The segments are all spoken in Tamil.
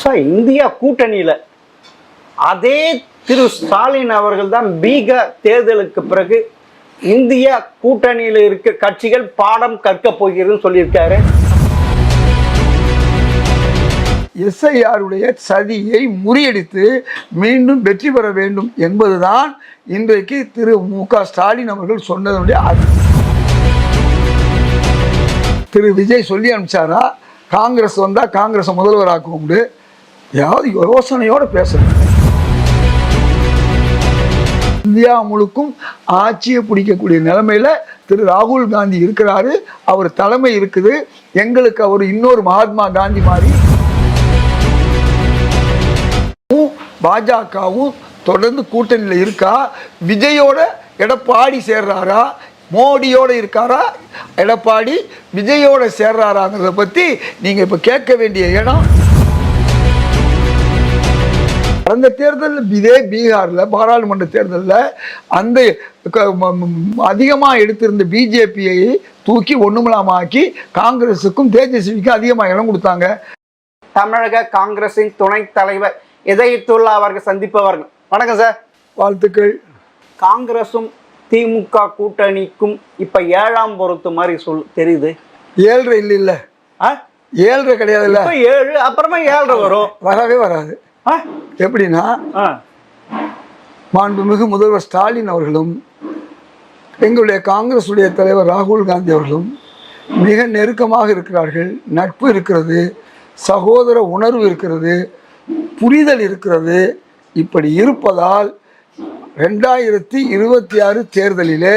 சார் இந்தியா கூட்டணியில. அதே திரு ஸ்டாலின் அவர்கள் தான் பீகார் தேர்தலுக்கு பிறகு இந்தியா கூட்டணியில் இருக்க கட்சிகள் பாடம் கற்க போகிறதுன்னு சொல்லியிருக்காரு. எஸ்ஐஆருடைய சதியை முறியடித்து மீண்டும் வெற்றி பெற வேண்டும் என்பதுதான் இன்றைக்கு திரு மு க ஸ்டாலின் அவர்கள் சொன்னதனுடைய திரு விஜய் சொல்லி அனுப்பிச்சாரா? காங்கிரஸ் வந்தால் காங்கிரஸை முதல்வராக்குவோம்னு ஏதாவது யோசனையோட பேசணும் இந்தியா முழுக்கும் ஆட்சியை பிடிக்கக்கூடிய நிலைமையில திரு ராகுல் காந்தி இருக்கிறாரு. அவர் தலைமை இருக்குது. எங்களுக்கு அவர் இன்னொரு மகாத்மா காந்தி மாதிரி. பாஜகவும் தொடர்ந்து கூட்டணியில் இருக்கா? விஜயோட எடப்பாடி சேர்றாரா? மோடியோட இருக்காரா? எடப்பாடி விஜயோட சேர்றாராங்கிறத பற்றி நீங்கள் இப்போ கேட்க வேண்டிய இடம் கடந்த தேர்தலில் இதே பீகாரில் பாராளுமன்ற தேர்தலில் அந்த அதிகமாக எடுத்திருந்த பிஜேபியை தூக்கி ஒண்ணுமில்லாமாக்கி காங்கிரஸுக்கும் தேஜஸ்விக்கும் அதிகமாக இடம் கொடுத்தாங்க. தமிழக காங்கிரசின் துணைத் தலைவர் இதயத்துல்லா அவர்கள் சந்திப்பவர்கள். வணக்கம் சார். வாழ்த்துக்கள். காங்கிரசும் திமுக கூட்டணிக்கும் இப்ப ஏழாம் பொருத்து மாதிரி சொல் தெரியுது. ஏழ்ரை இல்லை இல்லை. ஆ? ஏழ்ரை கிடையாதுல்ல. இப்ப ஏழு அப்புறமா ஏழரை வரும். வரவே வராது? எப்படின்னா. மாண்புமிகு முதல்வர் ஸ்டாலின் அவர்களும் எங்களுடைய காங்கிரசுடைய தலைவர் ராகுல் காந்தி அவர்களும் மிக நெருக்கமாக இருக்கிறார்கள். நட்பு இருக்கிறது சகோதர உணர்வு இருக்கிறது புரிதல் இருக்கிறது. இப்படி இருப்பதால் ரெண்டாயிரத்தி இருபத்தி ஆறு தேர்தலிலே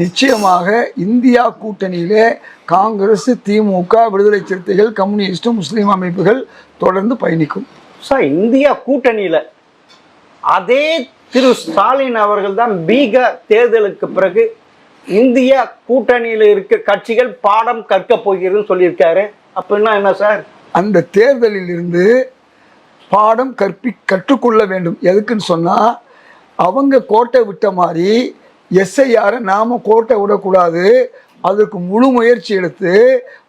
நிச்சயமாக இந்தியா கூட்டணியிலே காங்கிரஸ் திமுக விடுதலை சிறுத்தைகள் கம்யூனிஸ்ட் முஸ்லீம் அமைப்புகள் தொடர்ந்து பயணிக்கும். சார் இந்தியா கூட்டணியில். அதே திரு ஸ்டாலின் அவர்கள் தான் பீகார் தேர்தலுக்கு பிறகு இந்தியா கூட்டணியில் இருக்க கட்சிகள் பாடம் கற்க போகிறதுன்னு சொல்லியிருக்காரு. அப்படின்னா என்ன சார்? அந்த தேர்தலில் இருந்து பாடம் கற்பி கற்றுக்கொள்ள வேண்டும். எதுக்குன்னு சொன்னால் அவங்க கோட்டை விட்ட மாதிரி எஸ்ஐஆரை நாம் கோட்டை விடக்கூடாது. அதுக்கு முழு முயற்சி எடுத்து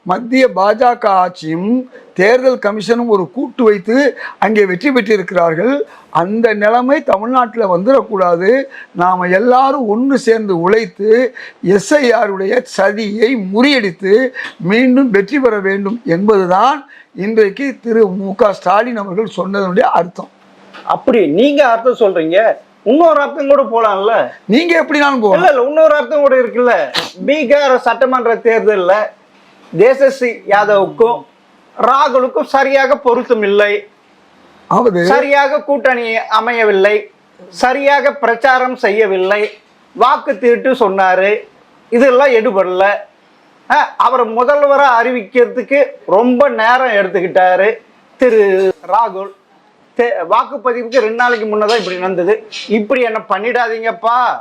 மத்திய பாஜக ஆட்சியும் தேர்தல் கமிஷனும் ஒரு கூட்டு வைத்து அங்கே வெற்றி பெற்றிருக்கிறார்கள். அந்த நிலைமை தமிழ்நாட்டில் வந்துடக்கூடாது. நாம் எல்லாரும் ஒன்று சேர்ந்து உழைத்து எஸ்ஐஆருடைய சதியை முறியடித்து மீண்டும் வெற்றி பெற வேண்டும் என்பதுதான் இன்றைக்கு திரு மு க ஸ்டாலின் அவர்கள் சொன்னதனுடைய அர்த்தம். அப்படி நீங்கள் அர்த்தம் சொல்கிறீங்க இன்னொரு அர்த்தம் கூட போலாம்ல. நீங்க எப்படினாலும் போகலாம். இல்ல இல்ல இன்னொரு அர்த்தம் கூட இருக்குல்ல. பீகார் சட்டமன்ற தேர்தலில் தேசஸ்ரீ யாதவுக்கும் ராகுலுக்கும் சரியாக பொருத்தம் இல்லை. சரியாக கூட்டணி அமையவில்லை. சரியாக பிரச்சாரம் செய்யவில்லை. வாக்கு திருட்டு சொன்னாரு. இதெல்லாம் எடுபடல. அவர் முதல்வரை அறிவிக்கிறதுக்கு ரொம்ப நேரம் எடுத்துக்கிட்டாரு திரு ராகுல். வாக்குப்பதிவுக்கு ரெண்டு நாளைக்கு முன்னதான் இப்படி நடந்தது. இப்படி என்ன பண்ணிடாதீங்கப்பா.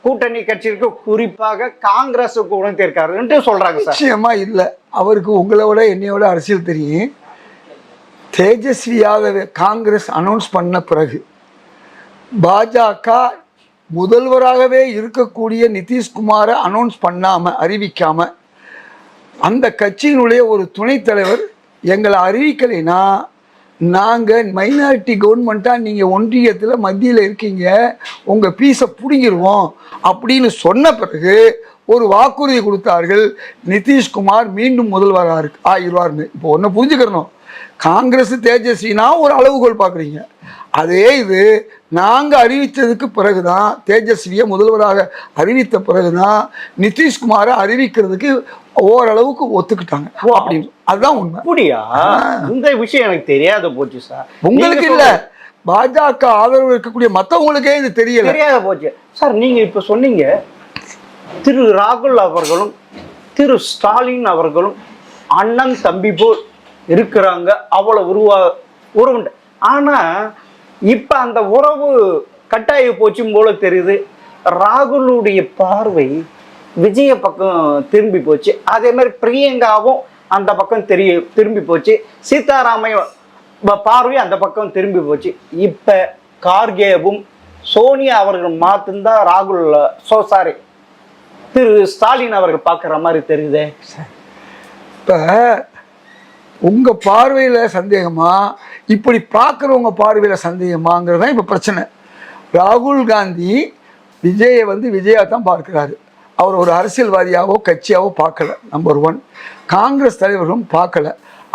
கூட்டணி கட்சிக்கு குறிப்பாக காங்கிரஸுக்கு உணர்த்திருக்காருன்ட்டு சொல்றாங்க நிச்சயமா இல்லை. அவருக்கு உங்களை விட என்னையோட அரசியல் தெரியும். தேஜஸ்வி யாதவ் காங்கிரஸ் அனௌன்ஸ் பண்ண பிறகு பாஜக முதல்வராகவே இருக்கக்கூடிய நிதிஷ்குமாரை அனௌன்ஸ் பண்ணாம அறிவிக்காம அந்த கட்சியினுடைய ஒரு துணைத் தலைவர் எங்களை அறிவிக்கலைன்னா நாங்கள் மைனாரிட்டி கவர்மெண்ட்டாக நீங்கள் ஒன்றியத்தில் மத்தியில் இருக்கீங்க உங்கள் பீஸை பிடுங்கிடுவோம் அப்படின்னு சொன்ன பிறகு ஒரு வாக்குறுதி கொடுத்தார்கள். நிதிஷ்குமார் மீண்டும் முதல்வராக இருக்கு ஆயிடுவார்னு இப்போ ஒன்று புரிஞ்சுக்கிறணும் காங்கிரஸ் தேஜஸ்வினா ஒரு அளவுகோல் பார்க்குறீங்க அதே இது நாங்கள் அறிவித்ததுக்கு பிறகுதான் தேஜஸ்வியை முதல்வராக அறிவித்த பிறகுதான் நிதிஷ்குமாரை அறிவிக்கிறதுக்கு ஓரளவுக்கு ஒத்துக்கிட்டாங்க. அப்படின்னு அதுதான் உண்மை. அப்படியா? இந்த விஷயம் எனக்கு தெரியாத போச்சு சார். உங்களுக்கு இல்ல. பாஜக ஆதரவு இருக்கக்கூடிய மத்தவங்களுக்கே இது தெரியல. தெரியாத போச்சு. சார் நீங்க இப்ப சொன்னீங்க திரு ராகுல் அவர்களும் திரு ஸ்டாலின் அவர்களும் அண்ணன் தம்பி போல் இருக்கிறாங்க. அவ்வளவு உருவா உறவுண்டு ஆனா இப்ப அந்த உறவு கட்டாயி போச்சும் போல தெரியுது. ராகுலுடைய பார்வை விஜய பக்கம் திரும்பி போச்சு. அதே மாதிரி பிரியங்காவும் அந்த பக்கம் தெரிய திரும்பி போச்சு. சீதாராமையும் பார்வையும் பார்வை அந்த பக்கம் திரும்பி போச்சு. இப்ப கார்கேவும் சோனியா அவர்கள் மாத்திருந்தா ராகுல் சோ சாரி திரு ஸ்டாலின் அவர்கள் பார்க்குற மாதிரி தெரியுதே. இப்ப உங்க பார்வையில சந்தேகமா? இப்படி பார்க்குறவங்க பார்வையில சந்தேகமாங்கிறது தான் இப்போ பிரச்சனை. ராகுல் காந்தி விஜயை வந்து விஜயா தான் பார்க்கிறாரு. அவர் ஒரு அரசியல்வாதியாவோ கட்சியாவோ பார்க்கல நம்பர் ஒன் காங்கிரஸ் தலைவர்களும் பார்க்கல.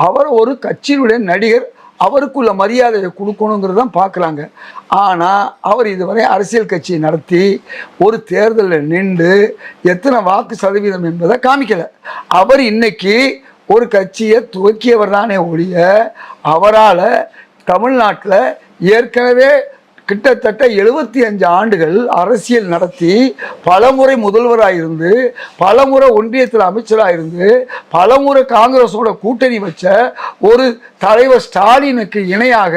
அவர் ஒரு கட்சியினுடைய நடிகர் அவருக்குள்ள மரியாதையை கொடுக்கணுங்கிறது தான் பார்க்குறாங்க. ஆனால் அவர் இதுவரை அரசியல் கட்சியை நடத்தி ஒரு தேர்தலில் நின்று எத்தனை வாக்கு சதவீதம் என்பதை காமிக்கலை. அவர் இன்னைக்கு ஒரு கட்சியை துவக்கியவர் தானே ஒழிய அவரால் தமிழ்நாட்டில் ஏற்கனவே கிட்டத்தட்ட எழுபத்தி அஞ்சு ஆண்டுகள் அரசியல் நடத்தி பலமுறை முதல்வராக இருந்து பலமுறை ஒன்றியத்தில் அமைச்சராக இருந்து பலமுறை காங்கிரஸோட கூட்டணி வச்ச ஒரு தலைவர் ஸ்டாலினுக்கு இணையாக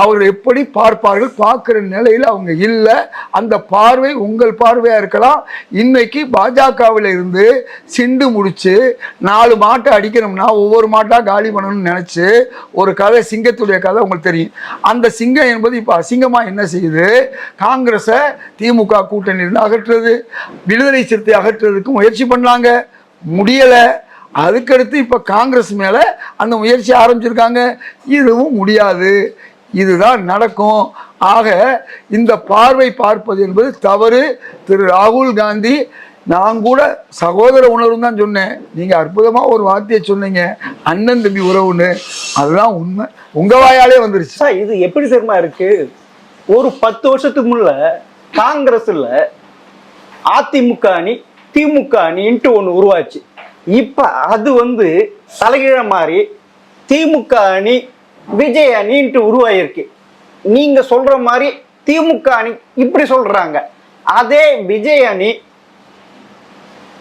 அவர்கள் எப்படி பார்ப்பார்கள் பார்க்குற நிலையில் அவங்க இல்லை. அந்த பார்வை உங்கள் பார்வையாக இருக்கலாம். இன்னைக்கு பாஜகவில் இருந்து சிண்டு முடிச்சு நாலு மாட்டை அடிக்கணும்னா ஒவ்வொரு மாட்டாக காலி பண்ணணும்னு நினச்சி ஒரு கதை சிங்கத்துடைய கதை உங்களுக்கு தெரியும். அந்த சிங்கம் என்பது இப்போ அசிங்கமாக என்ன செய்யுது? காங்கிரஸை திமுக கூட்டணியிலிருந்து அகற்றுறது விடுதலை சிறுத்தை அகற்றுறதுக்கு முயற்சி பண்ணாங்க. முடியலை. அதுக்கடுத்து இப்போ காங்கிரஸ் மேலே அந்த முயற்சி ஆரம்பிச்சிருக்காங்க. இதுவும் முடியாது. இதுதான் நடக்கும். ஆக இந்த பார்வை பார்ப்பது என்பது தவறு. திரு ராகுல் காந்தி நான் கூட சகோதர உணர்வு தான் சொன்னேன். நீங்கள் அற்புதமாக ஒரு வார்த்தையை சொன்னீங்க. அண்ணன் தம்பி உறவுன்னு. அதுதான் உண்மை. உங்கள் வாயாலே வந்துருச்சு. சார் இது எப்படி தெரியுமா இருக்கு? ஒரு பத்து வருஷத்துக்கு முன்ன காங்கிரஸில் அதிமுக அணி திமுக அணின்ட்டு ஒன்று உருவாச்சு. இப்போ அது வந்து தலைகீழ மாதிரி திமுக அணி விஜய் அணின்ட்டு உருவாயிருக்கு. நீங்க சொல்ற மாதிரி திமுக அணி இப்படி சொல்றாங்க. அதே விஜய் அணி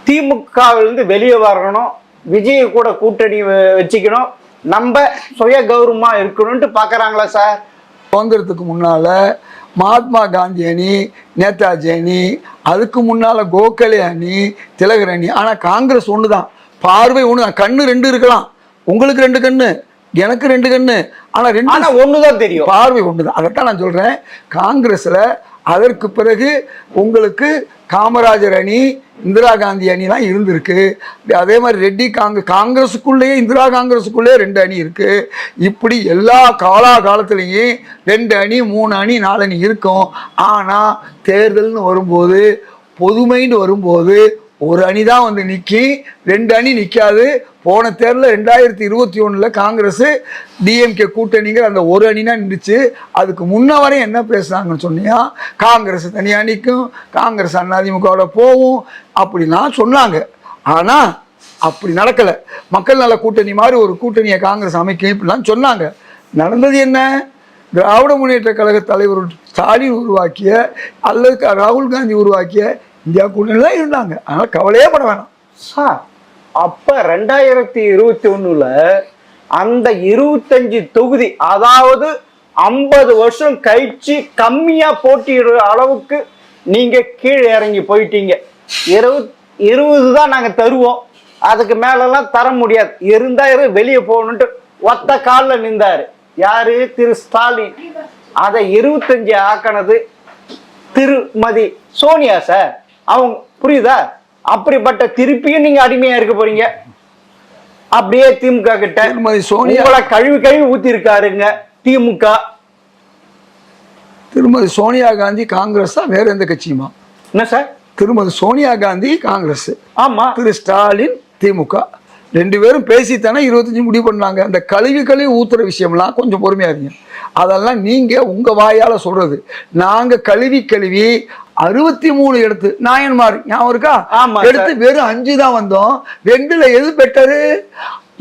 திமுகவிலிருந்து வெளியே வரணும். விஜய் கூட கூட்டணி வ- வச்சுக்கணும். நம்ம சுய கௌரவமா இருக்கணும்ட்டு பாக்குறாங்களா சார்? சுதந்திரத்துக்கு முன்னால மகாத்மா காந்தி அணி நேதாஜி அணி அதுக்கு முன்னால கோகலே அணி திலகர் அணி. ஆனால் காங்கிரஸ் ஒன்று தான் பார்வை ஒன்று தான் கண்ணு ரெண்டு இருக்கலாம். உங்களுக்கு ரெண்டு கண்ணு. எனக்கு ரெண்டு கண்ணு. ஆனால் ரெண்டு ஆனா ஒண்ணுதான் தெரியும். பார்வை ஒன்று தான் அதைத்தான் நான் சொல்கிறேன் காங்கிரஸில் அதற்கு பிறகு உங்களுக்கு காமராஜர் அணி இந்திரா காந்தி அணிலாம் இருந்திருக்கு. அதே மாதிரி ரெட்டி காங்க காங்கிரஸுக்குள்ளேயே இந்திரா காங்கிரஸுக்குள்ளேயே ரெண்டு அணி இருக்குது இப்படி எல்லா காலா காலத்துலேயும் ரெண்டு அணி மூணு அணி நாலு அணி இருக்கும். ஆனால் தேர்தல்னு வரும்போது பொதுமைன்னு வரும்போது ஒரு அணி தான் வந்து நிற்கி ரெண்டு அணி நிற்காது போன தேர்தலில் ரெண்டாயிரத்தி இருபத்தி ஒன்றில் காங்கிரஸ் டிஎம்கே கூட்டணிங்கிற அந்த ஒரு அணினா நின்றுச்சு. அதுக்கு முன்ன வரையும் என்ன பேசுனாங்கன்னு சொன்னியா? காங்கிரஸ் தனியாக நிற்கும் காங்கிரஸ் அதிமுகவோட போகும் அப்படிலாம் சொன்னாங்க. ஆனால் அப்படி நடக்கலை. மக்கள் நல கூட்டணி மாதிரி ஒரு கூட்டணியை காங்கிரஸ் அமைக்கும் இப்படிலாம் சொன்னாங்க. நடந்தது என்ன? திராவிட முன்னேற்ற கழக தலைவர் ஸ்டாலின் உருவாக்கிய அல்லது க- ராகுல் காந்தி உருவாக்கிய இந்தியா கூட்டணியில் தான் இருந்தாங்க. அதனால் கவலையே பட வேணாம். சார் அப்ப ரெண்டாயிரத்தி இருபத்தி ஒண்ணுல அந்த இருபத்தஞ்சு தொகுதி அதாவது ஐம்பது வருஷம் கழிச்சு கம்மியா போட்டியிடுற அளவுக்கு நீங்க கீழே இறங்கி போயிட்டீங்க. இருபது இருபது தான் நாங்க தருவோம். அதுக்கு மேலெல்லாம் தர முடியாது. இருந்தா இரு வெளியே போகணுன்ட்டு ஒத்த காலில் நின்றாரு. யாரு? திரு ஸ்டாலின். அதை இருபத்தஞ்சு ஆக்கினது திருமதி சோனியா சார். அவங்க புரியுதா? அப்படிப்பட்ட திருப்பியும் நீங்க அடிமையா இருக்க போறீங்க. அப்படியே திமுக கிட்ட திருமதி சோனியா கழுவி கழுவி ஊத்தி இருக்காருங்க திமுக. திருமதி சோனியா காந்தி காங்கிரஸ் தான் வேற எந்த கட்சியுமா? என்ன சார்? திருமதி சோனியா காந்தி காங்கிரஸ். ஆமா. திரு ஸ்டாலின் திமுக. ரெண்டு பேரும் பேசித்தானே இருபத்தஞ்சு முடிவு பண்ணாங்க. அந்த கழுவி கழுவி ஊத்துற விஷயம்லாம் கொஞ்சம் பொறுமையா இருங்க. அதெல்லாம் நீங்க உங்க வாயால சொல்றது. நாங்க கழுவி கழுவி அறுபத்தி மூணு எடுத்து. நாயன்மார் ஞாபகம் இருக்கா. எடுத்து வெறும் அஞ்சு தான் வந்தோம். ரெண்டுல எது பெட்டரு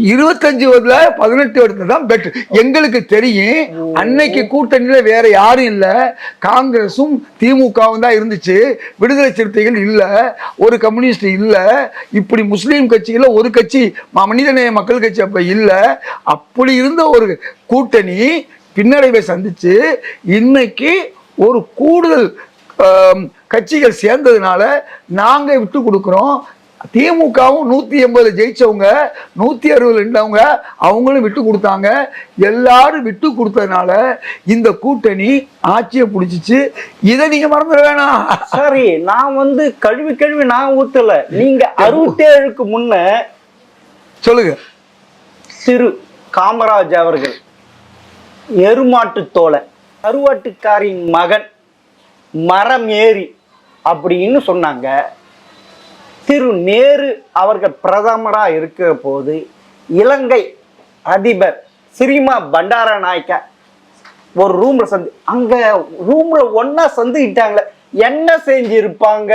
இருபத்தஞ்சு வருதுல பதினெட்டு எடுத்து தான் பெட்டர் எங்களுக்கு தெரியும் அன்னைக்கு கூட்டணியில வேற யாரும் இல்ல. காங்கிரஸும் திமுகவும் தான் இருந்துச்சு. விடுதலை சிறுத்தைகள் இல்ல. ஒரு கம்யூனிஸ்ட் இல்ல. இப்படி முஸ்லீம் கட்சியில ஒரு கட்சி மனிதநேய மக்கள் கட்சி அப்ப இல்ல. அப்படி இருந்த ஒரு கூட்டணி பின்னடைவை சந்திச்சு இன்னைக்கு ஒரு கூடுதல் கட்சிகள் சேர்ந்ததுனால நாங்க விட்டு கொடுக்குறோம். திமுகவும் நூத்தி எண்பது ஜெயிச்சவங்க நூத்தி அறுபது நின்றவங்க அவங்களும் விட்டு கொடுத்தாங்க. எல்லாரும் விட்டு கொடுத்ததுனால இந்த கூட்டணி ஆட்சியை பிடிச்சிச்சு. இதை நீங்க மறந்துட வேணாம். சரி நான் வந்து கழுவி கழுவி நான் ஊத்தல. நீங்க அறுபத்தேழுக்கு முன்ன சொல்லுங்க. திரு காமராஜ் அவர்கள் எருமாட்டு தோலை கருவாட்டுக்காரின் மகன் மரம் ஏறி அப்படின்னு சொன்னாங்க. திரு நேரு அவர்கள் பிரதமரா இருக்கிற போது இலங்கை அதிபர் சிரிமா பண்டாரா நாயக்கா ஒரு ரூம்ல சந்து அங்க ரூம்ல ஒன்னா சந்துக்கிட்டாங்களே என்ன செஞ்சிருப்பாங்க?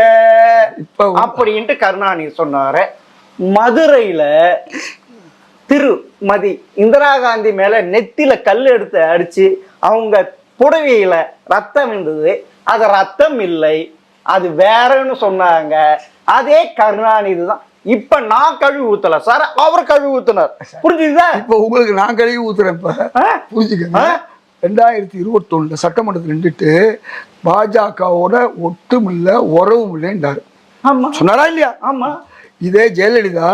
அப்படின்ட்டு கருணாநிதி சொன்னாரு. மதுரையில திருமதி இந்திரா காந்தி மேல நெத்தில கல் எடுத்து அடிச்சு அவங்க புடவையில ரத்தம் இருந்தது அது ரத்தம் இல்லை அது வேறன்னு சொன்னாங்க. அதே கருணாநிதி தான். இப்ப நான் கழுவி ஊத்தல. சார் அவர் கழுவி ஊத்துனார். புரிஞ்சுதா இப்போ உங்களுக்கு நான் கழுவி ஊத்துறேன் இப்ப? புரிஞ்சுக்கங்க? ரெண்டாயிரத்தி இருபத்தொன்னுல சட்டமன்றத்தில் நின்றுட்டு பாஜகவோட ஒட்டும் இல்லை உறவும் இல்லைன்றாரு ஆமா. சொன்னாரா இல்லையா? ஆமா. இதே ஜெயலலிதா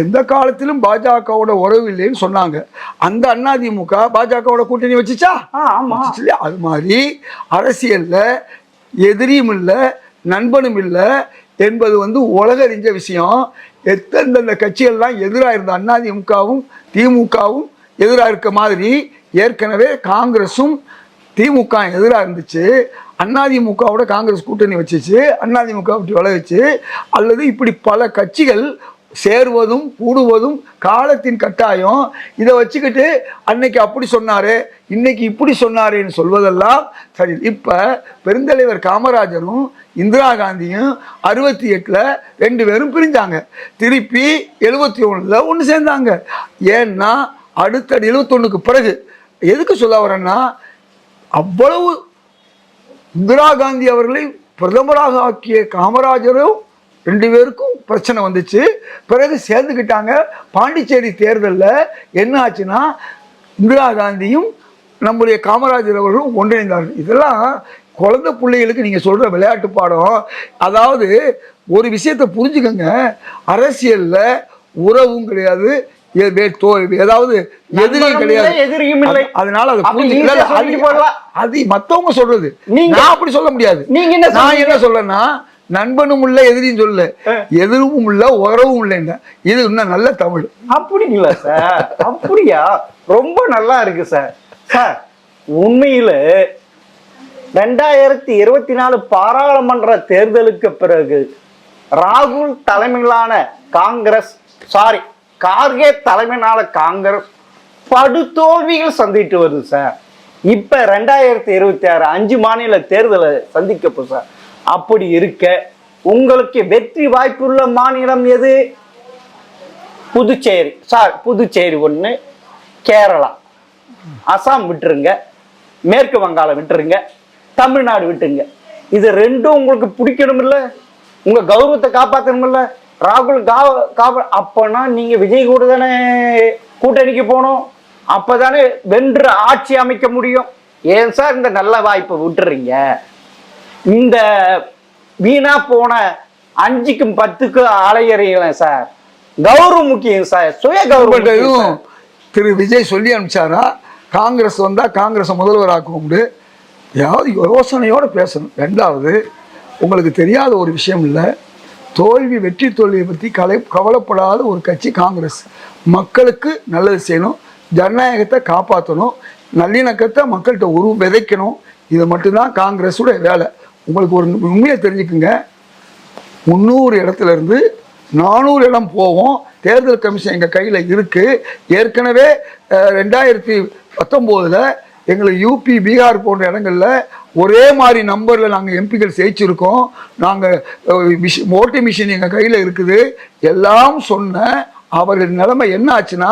எந்த காலத்திலும் பாஜகவோட உறவு இல்லைன்னு சொன்னாங்க. அந்த அதிமுக பாஜகவோட கூட்டணி வச்சுச்சா? இல்லையா? அது மாதிரி அரசியல்ல எதிரியும் இல்லை நண்பனும் இல்லை என்பது வந்து உலகறிஞ்ச விஷயம். எத்தெந்தெந்த கட்சிகள்லாம் எதிராக இருந்த அதிமுகவும் திமுகவும் எதிராக இருக்க மாதிரி ஏற்கனவே காங்கிரஸும் திமுக எதிராக இருந்துச்சு. அதிமுகவோட காங்கிரஸ் கூட்டணி வச்சுச்சு அதிமுக விட்டு விளைவிச்சு அல்லது இப்படி பல கட்சிகள் சேருவதும் கூடுவதும் காலத்தின் கட்டாயம். இதை வச்சுக்கிட்டு அன்னைக்கு அப்படி சொன்னாரு இன்னைக்கு இப்படி சொன்னாருன்னு சொல்வதெல்லாம் சரி. இப்போ பெருந்தலைவர் காமராஜரும் இந்திரா காந்தியும் அறுபத்தி எட்டில் ரெண்டு பேரும் பிரிஞ்சாங்க. திருப்பி எழுபத்தி ஒன்றில் ஒன்று சேர்ந்தாங்க. ஏன்னா அடுத்த எழுபத்தொன்னுக்கு பிறகு எதுக்கு சொல்ல வரேன்னா அவ்வளவு இந்திரா காந்தி அவர்களை பிரதமராக ஆக்கிய காமராஜரும் ரெண்டு பேருக்கும் பிரச்சனை வந்துச்சு. பிறகு சேர்ந்துக்கிட்டாங்க பாண்டிச்சேரி தேர்தலில் என்ன ஆச்சுன்னா இந்திரா காந்தியும் நம்முடைய காமராஜர் அவர்களும் ஒன்றிணைந்தார்கள் இதெல்லாம் குழந்தை பிள்ளைகளுக்கு நீங்கள் சொல்கிற விளையாட்டு பாடம். அதாவது ஒரு விஷயத்தை புரிஞ்சுக்கங்க. அரசியலில் உறவும் கிடையாது. ஏதாவது எதிரியும் கிடையாது. அதனால அதை அப்ப புரிஞ்சு- நீங்க இல்ல, இல்ல, அது- மத்தவங்க சொல்றது. நான் அப்படி சொல்ல முடியாது. நீங்க என்ன நான்? என்ன சொல்றேன்னா நண்பனும் இல்ல எதிரியும் சொல்ல எதிரும் இல்ல உறவும் இல்லைங்க இது இன்னும் நல்ல தமிழ். அப்படிங்களா சார்? அப்படியா? ரொம்ப நல்லா இருக்கு சார். சார் உண்மையில ரெண்டாயிரத்தி இருபத்தி நாலு பாராளுமன்ற தேர்தலுக்கு பிறகு ராகுல் தலைமையிலான காங்கிரஸ் சாரி கார்கே தலைமையிலான காங்கிரஸ் படுதோல்விகள் சந்திட்டு வருது சார். இப்ப ரெண்டாயிரத்தி இருபத்தி ஆறு அஞ்சு மாநில தேர்தலை சந்திக்க போகுது சார். அப்படி இருக்க உங்களுக்கு வெற்றி வாய்ப்புள்ள மாநிலம் எது? புதுச்சேரி. சார் புதுச்சேரி ஒன்று கேரளா. அசாம் விட்டுருங்க. மேற்கு வங்காளம் விட்டுருங்க. தமிழ்நாடு விட்டுருங்க. இது ரெண்டும் உங்களுக்கு பிடிக்கணும் இல்லை உங்கள் கௌரவத்தை காப்பாற்றணும் இல்லை ராகுல் காவ காவ அப்போனா நீங்கள் விஜய் கூட தானே கூட்டணிக்கு போகணும் அப்போ தானே வென்று ஆட்சி அமைக்க முடியும். ஏன் சார் இந்த நல்ல வாய்ப்பை விட்டுறீங்க? இந்த வீணா போன அஞ்சுக்கும் பத்துக்கும் அலையறீங்களே சார் கௌரவம் முக்கியம் சார் சுய கௌரவம். திரு விஜய் சொல்லி அனுப்பிச்சாரா? காங்கிரஸ் வந்தா காங்கிரஸை முதல்வராக்குவோம்னு ஏதாவது யோசனையோட பேசணும். ரெண்டாவது உங்களுக்கு தெரியாத ஒரு விஷயம் இல்லை. தோல்வி வெற்றி தோல்வியை பற்றி கலை கவலைப்படாத ஒரு கட்சி காங்கிரஸ். மக்களுக்கு நல்லது செய்யணும். ஜனநாயகத்தை காப்பாற்றணும் நல்லிணக்கத்தை மக்கள்கிட்ட உரு விதைக்கணும். இது மட்டும்தான் காங்கிரஸுடைய வேலை. உங்களுக்கு ஒரு உண்மையை தெரிஞ்சுக்குங்க. முந்நூறு இடத்துலேருந்து நானூறு இடம் போவோம் தேர்தல் கமிஷன் எங்கள் கையில் இருக்குது ஏற்கனவே ரெண்டாயிரத்தி பத்தொம்போதில் எங்களுக்கு யூபி பீகார் போன்ற இடங்களில் ஒரே மாதிரி நம்பரில் நாங்கள் எம்பிக்கள் ஜெயிச்சிருக்கோம். நாங்கள் ஓட்டு மிஷின் எங்கள் கையில் இருக்குது. எல்லாம் சொன்ன அவர்கள் நிலைமை என்ன ஆச்சுன்னா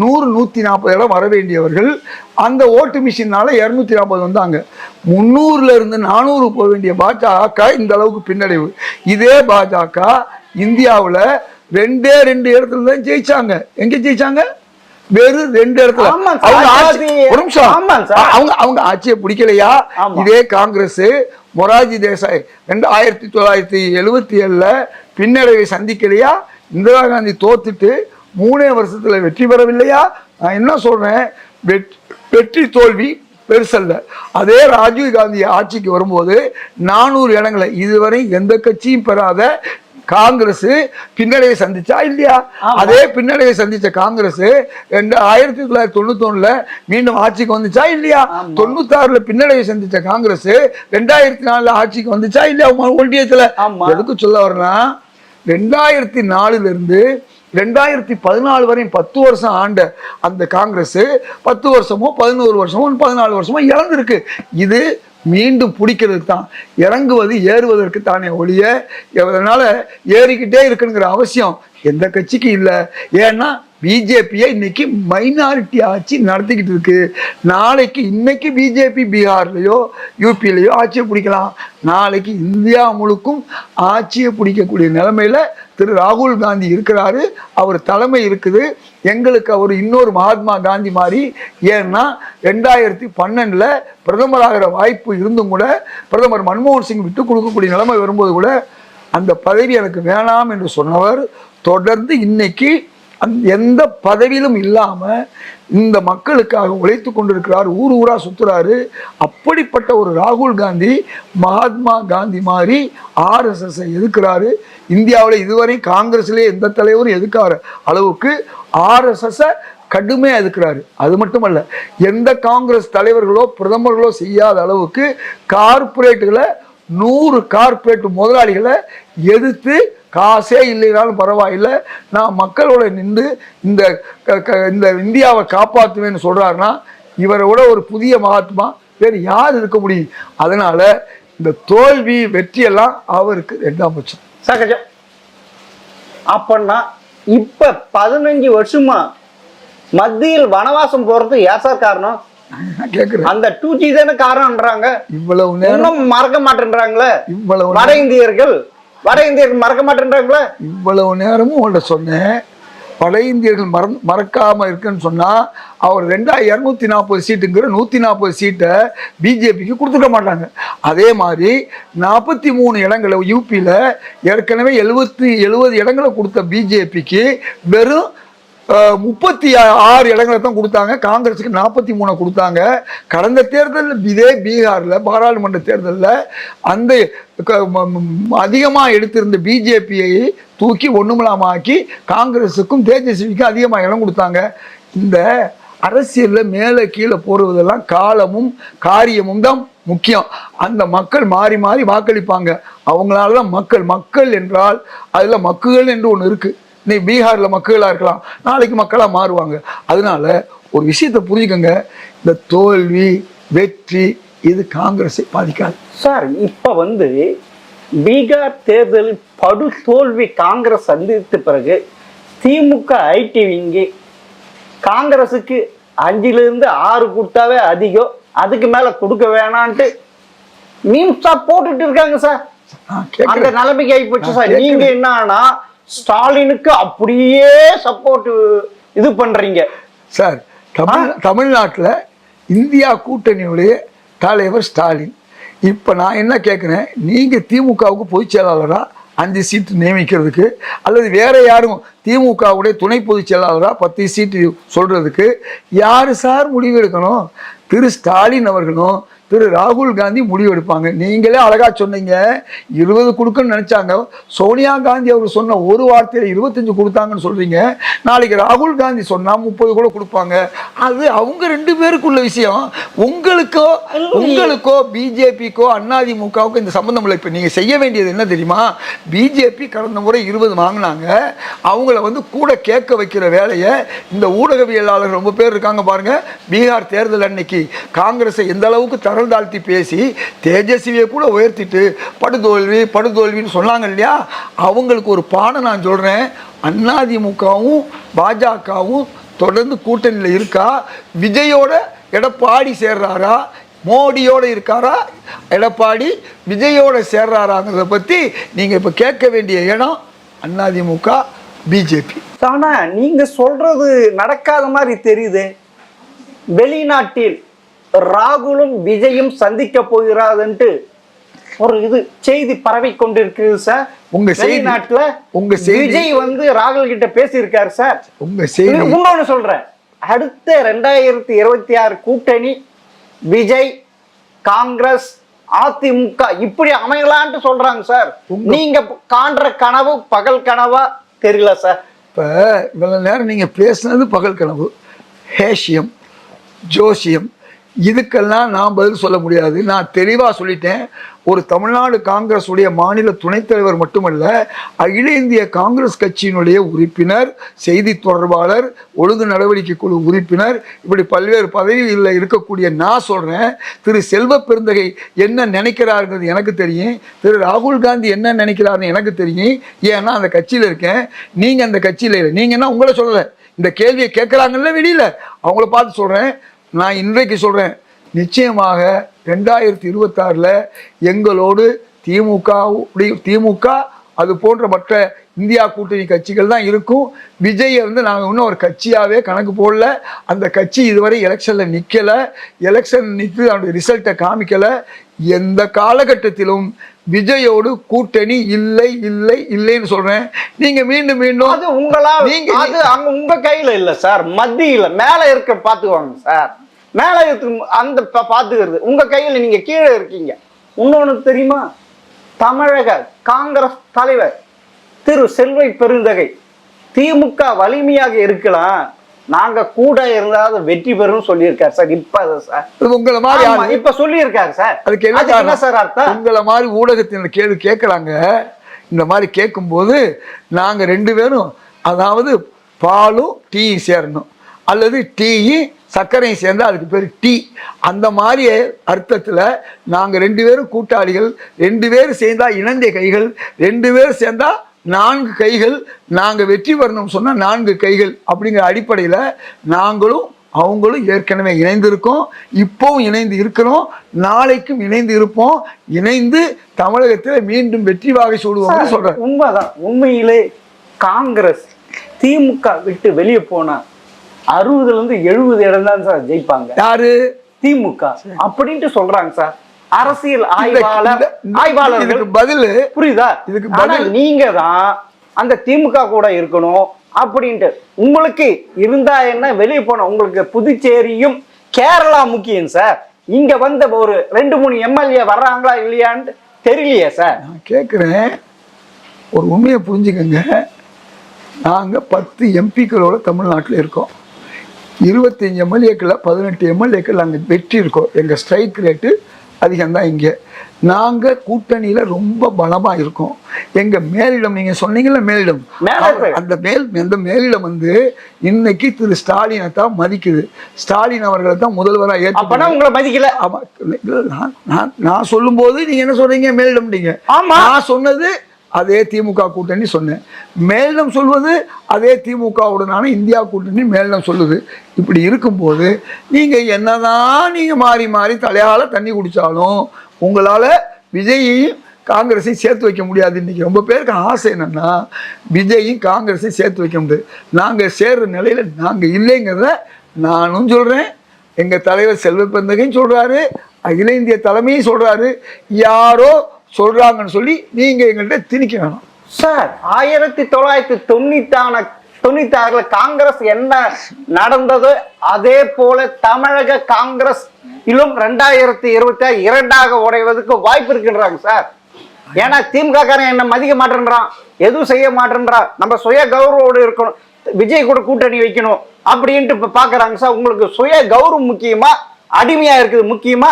நூறு நூற்றி நாற்பது இடம் வர வேண்டியவர்கள் அந்த ஓட்டு மிஷினால இரநூத்தி நாற்பது வந்தாங்க. முந்நூறுல இருந்து நானூறு போக வேண்டிய பாஜக இந்த அளவுக்கு பின்னடைவு. இதே பாஜக இந்தியாவில் ரெண்டே ரெண்டு இடத்துல தான் ஜெயிச்சாங்க. எங்க ஜெயிச்சாங்க? வெறும் ரெண்டு இடத்துல. ஒரு நிமிஷம். அவங்க அவங்க ஆட்சியை பிடிக்கலையா. இதே காங்கிரஸ் மொராஜி தேசாய் ரெண்டு ஆயிரத்தி தொள்ளாயிரத்தி எழுவத்தி ஏழுல பின்னடைவை சந்திக்கலையா? இந்திரா காந்தி தோத்துட்டு மூணே வருஷத்துல வெற்றி பெறவில்லையா? நான் என்ன சொல்றேன்? வெட்- வெற்றி தோல்வி பெருசல்ல. அதே ராஜீவ் காந்தி ஆட்சிக்கு வரும்போது நானூறு இடங்களை இதுவரை எந்த கட்சியும் பெறாத காங்கிரஸ் பின்னடைவை சந்திச்சா இல்லையா. அதே பின்னடைவை சந்திச்ச காங்கிரஸ் ரெண்டு ஆயிரத்தி தொள்ளாயிரத்தி தொண்ணூத்தி ஒண்ணுல மீண்டும் ஆட்சிக்கு வந்துச்சா இல்லையா. தொண்ணூத்தாறுல பின்னடைவை சந்திச்ச காங்கிரஸ் ரெண்டாயிரத்தி நாலுல ஆட்சிக்கு வந்துச்சா இல்லையா? ஒன்றியத்துல. எதுக்கு சொல்ல வரேன்னா ரெண்டாயிரத்தி நாலுலேருந்து ரெண்டாயிரத்தி பதினாலு வரையும் பத்து வருஷம் ஆண்ட அந்த காங்கிரஸ் பத்து வருஷமோ பதினோரு வருஷமோ பதினாலு வருஷமோ இறந்துருக்கு இது மீண்டும் பிடிக்கிறது தான் இறங்குவது ஏறுவதற்கு தானே ஒழிய அதனால ஏறிக்கிட்டே இருக்குங்கிற அவசியம் எந்த கட்சிக்கும் இல்லை. ஏன்னா பிஜேபியை இன்னைக்கு மைனாரிட்டி ஆட்சி நடத்திக்கிட்டு இருக்கு. நாளைக்கு இன்னைக்கு பிஜேபி பீகார்லேயோ யூபியிலையோ ஆட்சியை பிடிக்கலாம். நாளைக்கு இந்தியா முழுக்கும் ஆட்சியை பிடிக்கக்கூடிய நிலைமையில திரு ராகுல் காந்தி இருக்கிறாரு. அவர் தலைமை இருக்குது. எங்களுக்கு அவர் இன்னொரு மகாத்மா காந்தி மாதிரி. ஏன்னா ரெண்டாயிரத்தி பன்னெண்டில் பிரதமராகிற வாய்ப்பு இருந்தும் கூட பிரதமர் மன்மோகன் சிங் விட்டு கொடுக்கக்கூடிய நிலைமை வரும்போது கூட அந்த பதவி எனக்கு வேணாம் என்று சொன்னவர் தொடர்ந்து இன்னைக்கு அந் எந்த பதவியிலும் இல்லாம இந்த மக்களுக்காக உழைத்து கொண்டிருக்கிறார் ஊர் ஊரா சுத்துறாரு. அப்படிப்பட்ட ஒரு ராகுல் காந்தி மகாத்மா காந்தி மாதிரி ஆர்எஸ்எஸ் எதுக்குறாரு இந்தியாவில் இதுவரை காங்கிரஸ்லேயே எந்த தலைவரும் எதுக்கார அளவுக்கு ஆர்எஸ்எஸ்ஸை கடுமையாக எதுக்குறாரு அது மட்டுமல்ல எந்த காங்கிரஸ் தலைவர்களோ பிரதமர்களோ செய்யாத அளவுக்கு கார்ப்பரேட்டுகளை நூறு கார்பரேட் முதலாளிகளை எதிர்த்து காசே இல்லைனாலும் பரவாயில்லை. நான் மக்களோட நின்று இந்த இந்த இந்தியாவை காப்பாற்றுவேன்னு சொல்றாருன்னா இவரை விட ஒரு புதிய மகாத்மா வேறு யார் இருக்க முடியும்? அதனால இந்த தோல்வி வெற்றியெல்லாம் அவருக்கு ரெண்டாம் பட்சம். சகஜம். அப்பன்னா இப்ப பதினஞ்சு வருஷமா மத்தியில் வனவாசம் போறது ஏன் சார் காரணம்? அந்த டூ ஜி தானே காரணம்ன்றாங்க. இவ்வளவு நேரம் மறக்க மாட்டேன்றாங்களே. இவ்வளவு வட இந்தியர்கள் வட இந்தியர்கள் மறக்க மாட்டேன்றாங்களே? இவ்வளவு நேரமும் உங்கள்ட்ட சொன்னேன். வட இந்தியர்கள் மற மறக்காமல் இருக்குன்னு சொன்னால் அவர் ரெண்டாயிரம் இரநூத்தி நாற்பது சீட்டுங்கிற நூற்றி நாற்பது சீட்டை பிஜேபிக்கு கொடுத்துக்க மாட்டாங்க. அதே மாதிரி நாற்பத்தி மூணு இடங்களை யூபியில் ஏற்கனவே எழுபத்தி எழுபது இடங்களை கொடுத்த பிஜேபிக்கு வெறும் முப்பத்தி ஆறு இடங்களை தான் கொடுத்தாங்க. காங்கிரஸுக்கு நாற்பத்தி மூணை கொடுத்தாங்க. கடந்த தேர்தலில் இதே பீகாரில் பாராளுமன்ற தேர்தலில் அந்த அதிகமாக எடுத்திருந்த பிஜேபியை தூக்கி ஒண்ணுமில்லாம ஆக்கி காங்கிரஸுக்கும் தேஜஸ்விக்கும் அதிகமாக இடம் கொடுத்தாங்க. இந்த அரசியலில் மேலே கீழே போடுவதெல்லாம் காலமும் காரியமும் தான் முக்கியம். அந்த மக்கள் மாறி மாறி வாக்களிப்பாங்க. அவங்களால தான் மக்கள் மக்கள் என்றால் அதில் மக்குகள் என்று ஒன்று இருக்குது இன்னைக்கு பீகாரில் மக்களாக இருக்கலாம் நாளைக்கு மக்களாக மாறுவாங்க. அதனால ஒரு விஷயத்தை புரிஞ்சுக்கங்க. இந்த தோல்வி வெற்றி இது காங்கிரஸை பாதிக்காது. சார் இப்ப வந்து பீகார் தேர்தல் படு தோல்வி காங்கிரஸ் சந்தித்த பிறகு திமுக ஐடி விங்கி காங்கிரஸுக்கு அஞ்சுல இருந்து ஆறு கொடுத்தாவே அதிகம். அதுக்கு மேல கொடுக்க வேணான்ட்டு மீம்ஸா போட்டுட்டு இருக்காங்க சார். அந்த நிலைமைக்கு ஆயிப்போச்சு சார். நான் நீங்க என்னன்னா ஸ்டாலினுக்கு அப்படியே சப்போர்ட் இது பண்றீங்க. சார் தமிழ் தமிழ்நாட்டில் இந்தியா கூட்டணியுடைய தலைவர் ஸ்டாலின். இப்போ நான் என்ன கேட்குறேன் நீங்கள் திமுகவுக்கு பொதுச் செயலாளரா அஞ்சு சீட்டு நியமிக்கிறதுக்கு அல்லது வேற யாரும் திமுகவுடைய துணை பொதுச் செயலாளராக பத்து சீட்டு சொல்றதுக்கு யார் சார் முடிவு எடுக்கணும்? திரு ஸ்டாலின் அவர்களும் திரு ராகுல் காந்தி முடிவு எடுப்பாங்க நீங்களே அழகா சொன்னீங்க. இருபது கொடுக்கணும்னு நினைச்சாங்க. சோனியா காந்தி அவர் சொன்ன ஒரு வார்த்தையில இருபத்தஞ்சு கொடுத்தாங்கன்னு சொல்றீங்க. நாளைக்கு ராகுல் காந்தி சொன்னா முப்பது கூட கொடுப்பாங்க. அது அவங்க ரெண்டு பேருக்குள்ள விஷயம். உங்களுக்கோ உங்களுக்கோ பிஜேபிக்கோ அதிமுகவுக்கோ இந்த சம்பந்தம் இல்லை. இப்போ நீங்கள் செய்ய வேண்டியது என்ன தெரியுமா? பிஜேபி கடந்த முறை இருபது வாங்கினாங்க. அவங்கள வந்து கூட கேட்க வைக்கிற வேலையை இந்த ஊடகவியலாளர் ரொம்ப பேர் இருக்காங்க பாருங்க. பீகார் தேர்தல் அன்னைக்கு காங்கிரஸை எந்த அளவுக்கு குரல் தாழ்த்தி பேசி தேஜஸ்வியை கூட உயர்த்திட்டு படுதோல்வி படுதோல்வின்னு சொன்னாங்க இல்லையா? அவங்களுக்கு ஒரு பாடம் நான் சொல்கிறேன் அதிமுகவும் பாஜகவும் தொடர்ந்து கூட்டணியில் இருக்கா? விஜயோட எடப்பாடி சேர்றாரா? மோடியோட இருக்காரா? எடப்பாடி விஜயோட சேர்றாராங்கிறத பற்றி நீங்கள் இப்போ கேட்க வேண்டிய இடம் அதிமுக பிஜேபி. ஆனால் நீங்கள் சொல்கிறது நடக்காத மாதிரி தெரியுது. வெளிநாட்டில் ராகுலும் விஜயும் சந்திக்க போகிறாதுன்ட்டு ஒரு இது செய்தி பரவி கொண்டிருக்குது சார். உங்க செய்தி- வெளிநாட்டுல உங்க விஜய் வந்து ராகுல் கிட்ட பேசியிருக்காரு சார். உங்கள் செய்தி இன்னொன்னு சொல்றேன். அடுத்த ரெண்டாயிரத்தி இருபத்தி ஆறு கூட்டணி விஜய் காங்கிரஸ் அதிமுக இப்படி அமையலான்ட்டு சொல்றாங்க சார். நீங்க காண்ற கனவு பகல் கனவா? தெரியல சார். இப்போ இவ்வளோ நேரம் நீங்கள் பேசுனது பகல் கனவு. ஹேஷியம் ஜோசியம் இதுக்கெல்லாம் நான் பதில் சொல்ல முடியாது. நான் தெளிவாக சொல்லிட்டேன். ஒரு தமிழ்நாடு காங்கிரஸ் உடைய மாநில துணைத் தலைவர் மட்டுமல்ல அகில இந்திய காங்கிரஸ் கட்சியினுடைய உறுப்பினர் செய்தி தொடர்பாளர் ஒழுங்கு நடவடிக்கை குழு உறுப்பினர் இப்படி பல்வேறு பதவிகளில் இருக்கக்கூடிய நான் சொல்கிறேன் திரு செல்வ பெருந்தகை என்ன நினைக்கிறாருங்கிறது எனக்கு தெரியும். திரு ராகுல் காந்தி என்ன நினைக்கிறாருன்னு எனக்கு தெரியும். ஏன்னா அந்த கட்சியில் இருக்கேன். நீங்கள் அந்த கட்சியில் இல்லை. நீங்கள் என்ன உங்களை சொல்லலை? இந்த கேள்வியை கேட்குறாங்கல்ல வெளியில்? அவங்கள பார்த்து சொல்கிறேன் நான் இன்றைக்கு சொல்கிறேன் நிச்சயமாக ரெண்டாயிரத்தி இருபத்தாறில் எங்களோடு திமுக திமுக அது போன்ற மற்ற இந்தியா கூட்டணி கட்சிகள் தான் இருக்கும். விஜயை வந்து நாங்கள் இன்னும் ஒரு கட்சியாகவே கணக்கு போடல. அந்த கட்சி இதுவரை எலெக்ஷனில் நிற்கலை எலெக்ஷன் நிற்று அதனுடைய ரிசல்ட்டை காமிக்கலை. எந்த காலகட்டத்திலும் விஜயோடு கூட்டணி இல்லை இல்லை இல்லைன்னு சொல்கிறேன் நீங்கள் மீண்டும் மீண்டும் அது உங்களா நீங்க- அது அங்க உங்க கையில இல்ல சார். மத்தியில மேல இருக்க பாத்துக்குவாங்க சார். மேல இருக்கு அந்த பாத்துக்கிறது. உங்க கையில நீங்க கீழே இருக்கீங்க. இன்னொன்னு தெரியுமா? தமிழக காங்கிரஸ் தலைவர் திரு செல்வை பெருந்தகை திமுக வலிமையாக இருக்கலாம். நாங்க கூட இருந்தாவது வெற்றி பெறும் சொல்லியிருக்காரு சார். இப்ப சார். உங்களை மாதிரி. இப்ப சொல்லியிருக்காரு சார். அதுக்கு என்ன? சார் அர்த்தம்? உங்களை மாதிரி ஊடகத்தின் கேள்வி கேட்குறாங்க இந்த மாதிரி கேட்கும்போது நாங்கள் ரெண்டு பேரும் அதாவது பாலும் டீயும் சேரணும். அல்லது டீயும் சர்க்கரையும் சேர்ந்தா அதுக்கு பேர் டீ. அந்த மாதிரி அர்த்தத்தில் நாங்கள் ரெண்டு பேரும் கூட்டாளிகள் ரெண்டு பேரும் சேர்ந்தா இணைந்த கைகள் ரெண்டு பேரும் சேர்ந்தா நான்கு கைகள் நாங்கள் வெற்றி பெறணும்னு சொன்னால் நான்கு கைகள் அப்படிங்கிற அடிப்படையில் நாங்களும் அவங்களும் ஏற்கனவே இணைந்திருக்கோம். இப்போவும் இணைந்து இருக்கிறோம். நாளைக்கும் இணைந்து இருப்போம். இணைந்து தமிழகத்தில் மீண்டும் வெற்றி வாகை சூடுவோம்னு சார், சொல்றேன் உண்மைதான். உண்மையிலே காங்கிரஸ் திமுக விட்டு வெளியே போனா அறுபதுல இருந்து எழுபது இடம் தான் சார் ஜெயிப்பாங்க. யாரு? திமுக. அப்படின்ட்டு சொல்றாங்க சார். அரசியல் ஆய்வாளர் இந்த- இதுக்கு பதில் புரியுதா? இதுக்கு பதில்- நீங்க தான் அந்த திமுக கூட இருக்கணும் அப்படின்ட்டு. உங்களுக்கு இருந்தா என்ன? வெளியே போன உங்களுக்கு புதுச்சேரியும் கேரளா முக்கியம் சார். இங்க வந்த ஒரு ரெண்டு மூணு எம்எல்ஏ வர்றாங்களா இல்லையான்னு தெரியலையே சார். நான் கேட்குறேன் ஒரு உண்மையை புரிஞ்சுக்கங்க. நாங்கள் பத்து எம்பிக்களோட தமிழ்நாட்டில் இருக்கோம். இருபத்தஞ்சி எம்எல்ஏக்களில் பதினெட்டு எம்எல்ஏக்கள் நாங்கள் வெற்றி இருக்கோம். எங்கள் ஸ்ட்ரைக் ரேட்டு அதிகம்தான் இங்கே. நாங்கள் கூட்டணியில் ரொம்ப பலமாக இருக்கோம். எங்கள் மேலிடம் நீங்கள் சொன்னீங்கல்ல மேலிடம். அந்த மேல் அந்த மேலிடம் வந்து இன்னைக்கு திரு ஸ்டாலினை தான் மதிக்குது. ஸ்டாலின் அவர்களை தான் முதல்வராக அப்பனா உங்களை மதிக்கல. ஆமா இல்ல, நான் நான் சொல்லும்போது நீங்க என்ன சொல்றீங்க? மேலிடம்ன்றீங்க. நான் சொன்னது அதே திமுக கூட்டணி சொன்னேன். மேலிடம் சொல்வது அதே திமுகவுடனான இந்தியா கூட்டணி மேலிடம் சொல்லுது. இப்படி இருக்கும்போது நீங்கள் என்னதான் நீங்கள் மாறி மாறி தலையால் தண்ணி குடித்தாலும் உங்களால் விஜயையும் காங்கிரஸையும் சேர்த்து வைக்க முடியாது. இன்றைக்கி ரொம்ப பேருக்கு ஆசை என்னென்னா விஜயும் காங்கிரஸையும் சேர்த்து வைக்க முடியாது. நாங்கள் சேர்ற நிலையில் நாங்கள் இல்லைங்கிறத நானும் சொல்கிறேன் எங்கள் தலைவர் செல்வ பெருந்தகையும் சொல்கிறாரு அகில இந்திய தலைமையும் சொல்கிறாரு யாரோ சொல்றாங்கன்னு சொல்லி நீங்க எங்கள்கிட்ட திணிக்க வேணும். சார் ஆயிரத்தி தொள்ளாயிரத்தி தொண்ணூத்தான தொண்ணூத்தி ஆறுல காங்கிரஸ் என்ன நடந்ததோ அதே போல தமிழக காங்கிரஸ் இலும் ரெண்டாயிரத்தி இருபத்தி ஆறு இரண்டாக உடைவதற்கு வாய்ப்பு இருக்கின்றாங்க சார். ஏன்னா திமுக காரன் என்ன மதிக்க மாட்டேன்றான் எதுவும் செய்ய மாட்டேன்றான் நம்ம சுய கௌரவோடு இருக்கணும் விஜய் கூட கூட்டணி வைக்கணும் அப்படின்ட்டு இப்ப பாக்குறாங்க சார். உங்களுக்கு சுய கௌரவம் முக்கியமா அடிமையா இருக்குது முக்கியமா.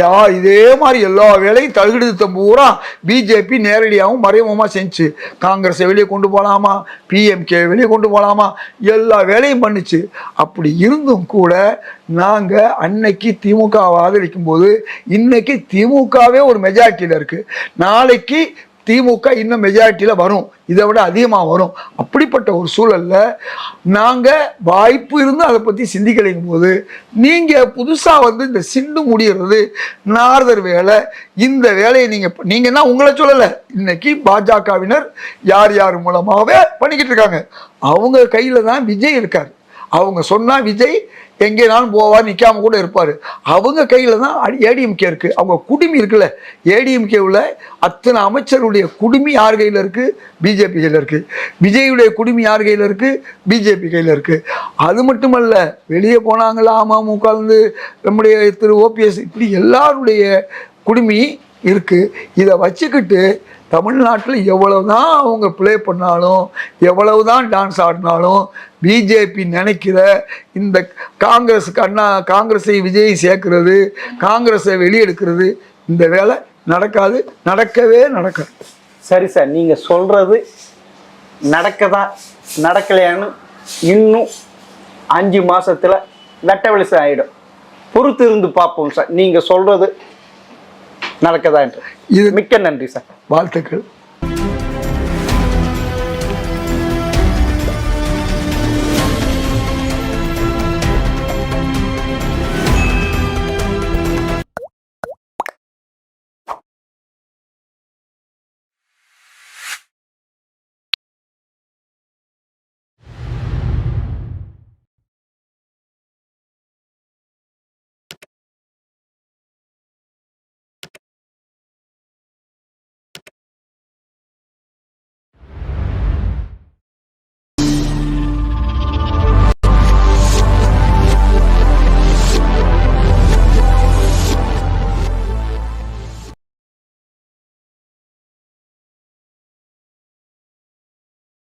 யா இதே மாதிரி எல்லா வேலையும் தகுடுத்த பூரா பிஜேபி நேரடியாகவும் மறைமுகமாக செஞ்சு காங்கிரஸை வெளியே கொண்டு போகலாமா பிஎம்கே வெளியே கொண்டு போகலாமா எல்லா வேலையும் பண்ணுச்சு. அப்படி இருந்தும் கூட நாங்கள் அன்னைக்கு திமுகவை ஆதரிக்கும் போது இன்னைக்கு திமுகவே ஒரு மெஜாரிட்டியில் இருக்குது நாளைக்கு திமுக இன்னும் மெஜாரிட்டியில் வரும். இதை விட அதிகமாக வரும். அப்படிப்பட்ட ஒரு சூழலில் நாங்கள் வாய்ப்பு இருந்து அதை பற்றி சிந்திக்கலைங்கும் போது நீங்கள் புதுசாக வந்து இந்த சிண்டு முடிகிறது நாரதர் வேலை இந்த வேலையை நீங்கள் நீங்கள் தான் உங்களை சொல்லலை? இன்னைக்கு பாஜகவினர் யார் யார் மூலமாகவே பண்ணிக்கிட்டு இருக்காங்க. அவங்க கையில் தான் விஜய் இருக்கார். அவங்க சொன்னால் விஜய் எங்கேனாலும் போவார் நிற்காம கூட இருப்பார். அவங்க கையில் தான் ஏடிஎம்கே இருக்குது அவங்க குடுமி இருக்குல்ல ஏடிஎம்கே உள்ள அத்தனை அமைச்சருடைய குடுமி யார் கையில் இருக்குது பிஜேபி கையில் இருக்குது விஜயுடைய குடுமி யார் கையில் இருக்குது பிஜேபி கையில் இருக்குது அது மட்டுமல்ல வெளியே போனாங்களா அமமுகலேருந்து நம்முடைய திரு ஓபிஎஸ் இப்படி எல்லாருடைய குடுமி இருக்குது இதை வச்சுக்கிட்டு தமிழ்நாட்டில் எவ்வளவு தான் அவங்க ப்ளே பண்ணாலும் எவ்வளவுதான் டான்ஸ் ஆடினாலும் பிஜேபி நினைக்கிற இந்த காங்கிரஸுக்கு அண்ணா காங்கிரஸை விஜய் சேர்க்கறது காங்கிரஸை வெளியெடுக்கிறது இந்த வேலை நடக்காது நடக்கவே நடக்காது. சரி சார் நீங்கள் சொல்கிறது நடக்கதா நடக்கலையான்னு இன்னும் அஞ்சு மாதத்தில் வெட்ட ஆகிடும் பொறுத்து இருந்து பார்ப்போம் சார். நீங்கள் சொல்கிறது நடக்கதா என்று. இது மிக்க நன்றி சார். வாழ்த்துக்கள்.